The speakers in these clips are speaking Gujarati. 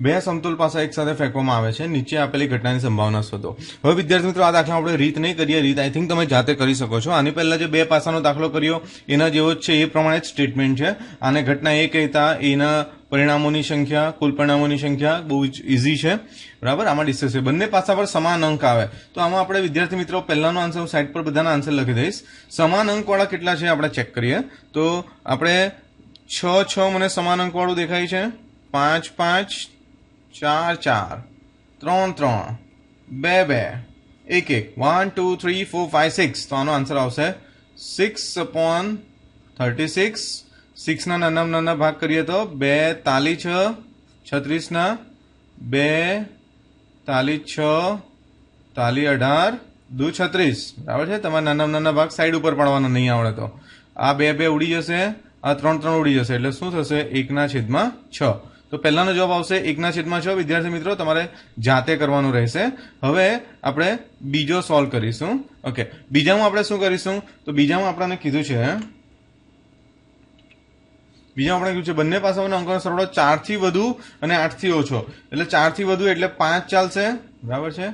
બે સમતોલ પાસા એક સાથે ફેંકવામાં આવે છે. નીચે આપેલી ઘટનાની સંભાવના શોધો. હવે વિદ્યાર્થી મિત્રો, આ દાખલા આપણે રીત નહીં કરીએ. રીત આઈ થિંક તમે જાતે કરી શકો છો. આની પહેલાં જે બે પાસાનો દાખલો કર્યો, એના જેવો જ છે. એ પ્રમાણે જ સ્ટેટમેન્ટ છે. આને ઘટના એ કહેતા એના પરિણામોની સંખ્યા, કુલ પરિણામોની સંખ્યા બહુ જ ઇઝી છે. બરાબર? આમાં ડિસ્કસ છે. બંને પાસા પર સમાન અંક આવે. તો આમાં આપણે વિદ્યાર્થી મિત્રો, પહેલાનો આન્સર હું સાઇટ પર બધાના આન્સર લખી દઈશ. સમાન અંકવાળા કેટલા છે? આપણે ચેક કરીએ. તો આપણે છ છ મને સમાન અંકવાળું દેખાય છે. પાંચ પાંચ ચાર ચાર. ત્રણ ત્રણ. બે બે. એક એક. One two three four five six તો આનો આન્સર આવશે સિક્સ અપોન થર્ટી સિક્સ સિક્સના નાના નાના ભાગ કરીએ તો બે, તાલી, છ. છત્રીસના બે, તાલી, છ. તાલી, અઢાર. દુ, છત્રીસ. બરાબર છે? તમારે નાના નાના ભાગ સાઈડ ઉપર પાડવાનો નહીં આવડે તો. આ બે બે ઉડી જશે. આ ત્રણ ત્રણ ઉડી જશે. એટલે શું થશે? એકના છેદમાં છ. તો પહેલાનો જવાબ આવશે એકના છેદમાં છ. વિદ્યાર્થી મિત્રો, તમારે જાતે કરવાનું રહેશે. હવે આપણે બીજો સોલ્વ કરીશું. ઓકે બીજામાં આપણે શું કરીશું? તો બીજામાં આપણને કીધું છે બીજા આપણે કીધું છે, બંને પાસાઓના અંકોનો સરવાળો ચારથી વધુ અને આઠથી ઓછો. એટલે ચારથી વધુ એટલે પાંચ ચાલશે. બરાબર છે?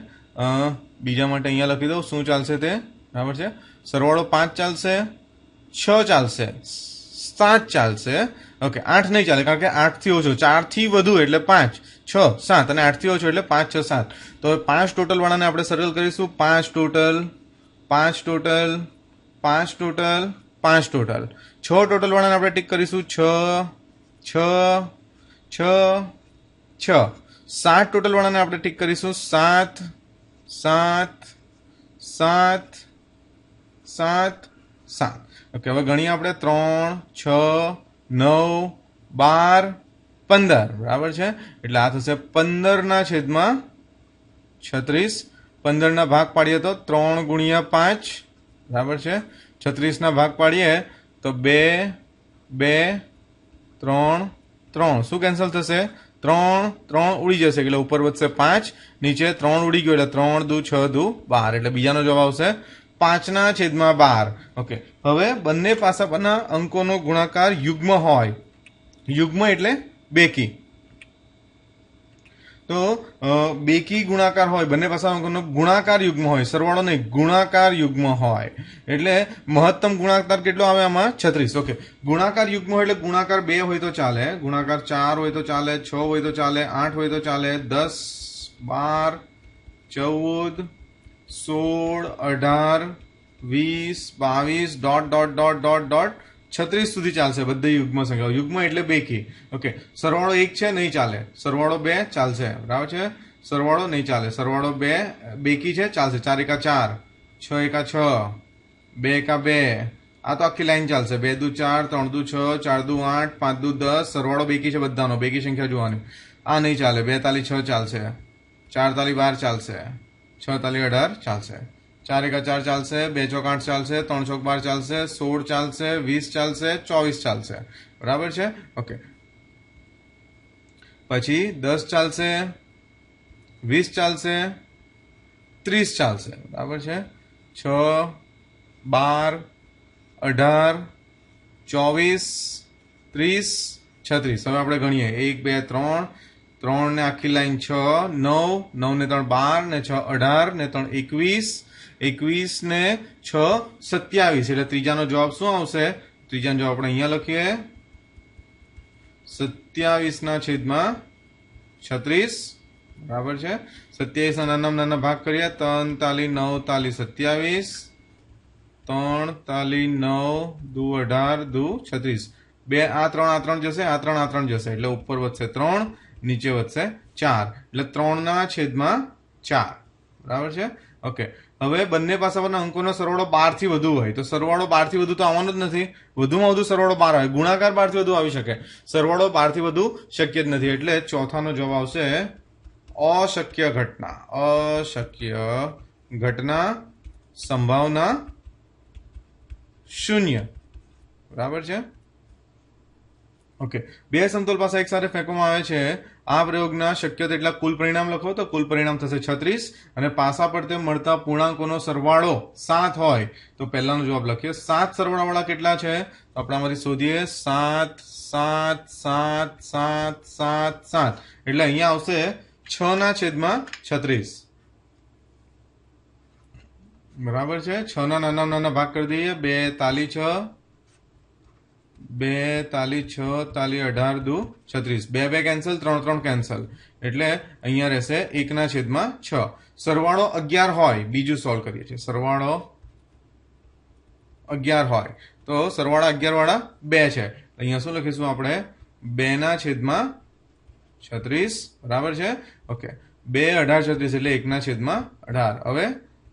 બીજા માટે અહીંયા લખી દઉં. શું ચાલશે તે? બરાબર છે? સરવાળો પાંચ ચાલશે, છ ચાલશે, સાત ચાલશે ઓકે આઠ નહીં ચાલે, કારણ કે આઠથી ઓછો, ચારથી વધુ એટલે પાંચ, છ, સાત, અને આઠથી ઓછો એટલે પાંચ, છ, સાત. તો પાંચ ટોટલવાળાને આપણે સરળ કરીશું. પાંચ ટોટલ પાંચ ટોટલ પાંચ ટોટલ પાંચ ટોટલ છ ટોટલવાળાને આપણે ટીક કરીશું. છ છ છ છ. સાત ટોટલવાળાને આપણે ટીક કરીશું. સાત સાત સાત સાત સાત. ઓકે હવે ગણીએ આપણે. ત્રણ, છ નવ, બાર, પંદર. બરાબર છે? એટલે આ થશે પંદરના છેદમાં છત્રીસ. પંદરના ભાગ પાડીએ તો ત્રણ ગુણ્યા પાંચ. બરાબર છે? છત્રીસના ભાગ પાડીએ તો બે બે, ત્રણ ત્રણ. શું કેન્સલ થશે? ત્રણ ત્રણ ઉડી જશે. એટલે ઉપર વધશે પાંચ, નીચે ત્રણ ઉડી ગયો. એટલે ત્રણ દુ, છ દુ, બાર. એટલે બીજાનો જવાબ આવશે પાંચના છેદમાં બાર. ઓકે હવે બંને પાસા પરના અંકોનો ગુણાકાર યુગ્મ હોય. યુગ્મ એટલે બેકી. તો બેકી ગુણાકાર હોય બંને પાસા અંકોનો ગુણાકાર યુગ્મ હોય સરવાળો નહીં ગુણાકાર યુગ્મ હોય. એટલે મહત્તમ ગુણાકાર કેટલો આવે આમાં? છત્રીસ. ઓકે ગુણાકાર યુગ્મ હોય એટલે ગુણાકાર બે હોય તો ચાલે. ગુણાકાર ચાર હોય તો ચાલે છ હોય તો ચાલે આઠ હોય તો ચાલે દસ બાર ચૌદ સોળ અઢાર વીસ બાવીસ dot dot dot dot dot છત્રીસ સુધી ચાલશે બધી યુગ્મ સંખ્યાઓ યુગ્મ એટલે બેકી ઓકે સરવાળો એક છે નહીં ચાલે સરવાળો બે ચાલશે બરાબર છે સરવાળો નહીં ચાલે સરવાળો બે બેકી છે ચાલશે ચાર એકા ચાર છ એકા છ બે એકા બે આ તો આખી લાઈન ચાલશે બે દુ ચાર ત્રણ દુ છ ચાર દુ આઠ પાંચ દુ દસ સરવાળો બેકી છે બધાનો બેકી સંખ્યા જોવાની આ નહીં ચાલે બે તાલી છ ચાલશે ચાર તાલી બાર ચાલશે છ તાલી અઢાર ચાલશે. ચાર એકા ચાર ચાલશે, બે ચોક આઠ ચાલશે, ત્રણ ચોક બાર ચાલશે, સોળ ચાલશે, વીસ ચાલશે, ચોવીસ ચાલશે. બરાબર છે? ઓકે. પછી દસ ચાલશે, વીસ ચાલશે, ત્રીસ ચાલશે. બરાબર છે? છ, બાર, અઢાર, ચોવીસ, ત્રીસ, છત્રીસ. હવે આપણે ગણીએ. એક, બે, ત્રણ ત્રણ ને આખી લાઈન છ, નવ નવ ને ત્રણ બાર ને છ અઢાર ને ત્રણ એકવીસ એકવીસ ને છ સત્યાવીસ. એટલે ત્રીજાનો જવાબ શું આવશે? ત્રીજાનો જવાબ આપણે અહીંયા લખીએ. સત્યાવીસના છેદમાં છત્રીસ. બરાબર છે? સત્યાવીસના નાના નાના ભાગ કરીએ. ત્રણ તાલી નવ તાલી સત્યાવીસ. ત્રણ તાલી નવ દુ અઢાર દુ છત્રીસ. બે, આ ત્રણ આ ત્રણ જશે, આ ત્રણ આ ત્રણ જશે. એટલે ઉપર વધશે ત્રણ. નીચે વધશે ચાર. એટલે ત્રણના છેદમાં ચાર. બરાબર છે? ઓકે હવે બંને પાસા પરના અંકોનો સરવાળો બારથી વધુ હોય. તો સરવાળો બારથી વધુ તો આવવાનો જ નથી. વધુમાં વધુ સરવાળો બાર આવે. ગુણાકાર બારથી વધુ આવી શકે. સરવાળો બારથી વધુ શક્ય જ નથી. એટલે ચોથાનો જવાબ આવશે અશક્ય ઘટના. અશક્ય ઘટના સંભાવના શૂન્ય. બરાબર છે? ઓકે. બે સમતોલ પાસા એક સાથે ફેંકવામાં આવે છે. આ પ્રયોગના શક્ય તેટલા કુલ પરિણામ લખો તો કુલ પરિણામ થશે છત્રીસ અને પાસા પર તે મળતા પૂર્ણાંકોનો સરવાળો સાત હોય. તો પહેલાનો જવાબ લખીએ. સાત સરવાળાવાળા કેટલા છે? તો આપણામાંથી શોધીએ. સાત સાત સાત સાત સાત સાત. એટલે અહીંયા આવશે છ ના છેદમાં છત્રીસ. બરાબર છે? છ ના નાના નાના ભાગ કરી દઈએ. બે, તાલી, છ. બે, તાલી, છ, તાલી, અઢાર, દુ, છત્રીસ. બે બે કેન્સલ ત્રણ ત્રણ કેન્સલ એટલે અહીંયા રહેશે એકના છેદમાં છ. સરવાળો અગિયાર હોય, બીજું સોલ્વ કરીએ છીએ. સરવાળો અગિયાર હોય. તો સરવાળા અગિયાર વાળા બે છે. અહીંયા શું લખીશું આપણે? બે ના છેદમાં છત્રીસ. બરાબર છે? ઓકે. બે, અઢાર, છત્રીસ એટલે એકના છેદમાં અઢાર. હવે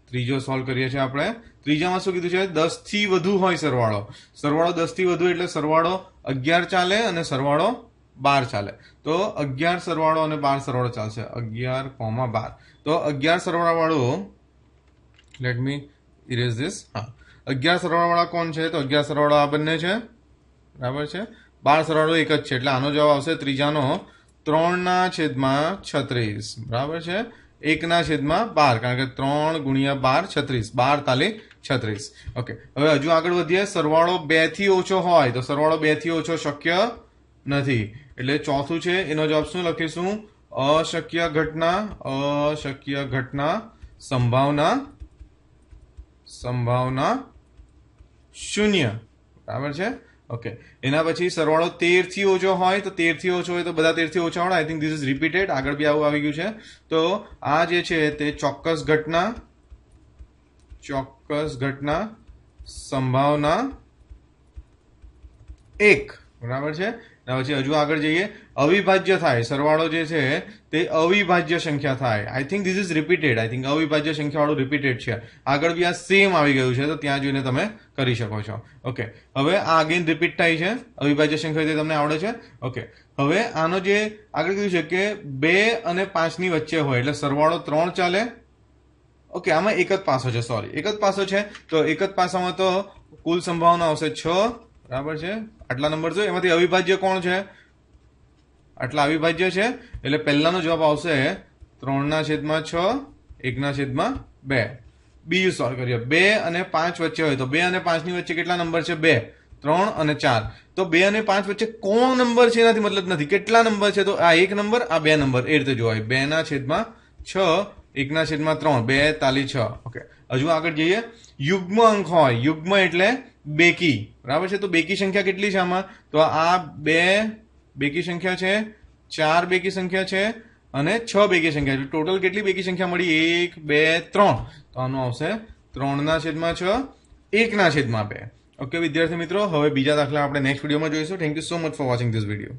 ત્રીજો સોલ્વ કરીએ છીએ આપણે. ત્રીજામાં શું કીધું છે? દસથી વધુ હોય સરવાળો. સરવાળો દસથી વધુ એટલે સરવાળો અગિયાર ચાલે અને સરવાળો બાર ચાલે. તો અગિયાર સરવાળો અને બાર સરવાળો ચાલશે. અગિયાર કોમા બાર. તો અગિયાર સરવાળા વાળું લેટ મી ઇરેઝ ધીસ હા. અગિયાર સરવાળા વાળા કોણ છે? તો અગિયાર સરવાળો આ બંને છે. બરાબર છે? બાર સરવાળો એક જ છે. એટલે આનો જવાબ આવશે ત્રીજાનો ત્રણના છેદમાં છત્રીસ. બરાબર છે? એકના છેદમાં બાર, કારણ કે ત્રણ ગુણ્યા બાર, છત્રીસ. બાર તાલી છત્રીસ. ઓકે હવે હજુ આગળ વધીએ. સરવાળો બેથી ઓછો હોય તો સરવાળો બેથી ઓછો શક્ય નથી. એટલે ચોથું છે, એનો જવાબ શું લખીશું? અશક્ય ઘટના અશક્ય ઘટના સંભાવના સંભાવના શૂન્ય. બરાબર છે? ઓકે એના પછી સરવાળો તેરથી ઓછો હોય તો તેરથી ઓછો હોય તો બધા તેરથી ઓછા હોય. I think this is repeated આગળ બી આવું આવી ગયું છે. તો આ જે છે તે ચોક્કસ ઘટના ચોક્કસ ઘટના સંભાવના એક. બરાબર છે? એના પછી હજુ આગળ જઈએ. અવિભાજ્ય થાય. સરવાળો જે છે, તે અવિભાજ્ય સંખ્યા થાય. I think this is repeated I think અવિભાજ્ય સંખ્યાવાળું રિપીટેડ છે. આગળ બી આ સેમ આવી ગયું છે, તો ત્યાં જોઈને તમે કરી શકો છો. ઓકે હવે આ અગેન રિપીટ થાય છે. અવિભાજ્ય સંખ્યા તમને આવડે છે. ઓકે હવે આનો જે આગળ કીધું છે કે બે અને પાંચની વચ્ચે હોય, એટલે સરવાળો ત્રણ ચાલે. ઓકે આમાં એક જ પાસો છે. સોરી એક જ પાસો છે. તો એક જ પાસામાં તો કુલ સંભાવના આવશે છ. બરાબર છે? આટલા નંબર છે? એમાંથી અવિભાજ્ય કોણ છે? આટલા અવિભાજ્ય છે? એટલે પહેલાનો જવાબ આવશે ત્રણના છેદમાં છ, એકના છેદમાં બે. બીજું સોલ્વ કરીએ. બે અને પાંચ વચ્ચે હોય તો બે અને પાંચની વચ્ચે કેટલા નંબર છે? બે. ત્રણ અને ચાર. તો બે અને પાંચ વચ્ચે કોણ નંબર છે? એનાથી મતલબ નથી. કેટલા નંબર છે? તો આ એક નંબર, આ બે નંબર. એ રીતે જોવાય. બેના છેદમાં છ, એકના છેદમાં ત્રણ. બે તાલી છ. ઓકે. હજુ આગળ જઈએ. યુગ્મ અંક હોય. યુગ્મ એટલે બેકી. બરાબર છે? તો બેકી સંખ્યા કેટલી છે આમાં? તો આ બે બેકી સંખ્યા છે, ચાર બેકી સંખ્યા છે અને છ બેકી સંખ્યા. છે ટોટલ કેટલી બેકી સંખ્યા મળી? એક, બે, ત્રણ. તો આનું આવશે ત્રણના છેદમાં છ, એકના છેદમાં બે. ઓકે વિદ્યાર્થી મિત્રો, હવે બીજા દાખલા આપણે નેક્સ્ટ વિડીયોમાં જોઈશું. Thank you so much for watching this video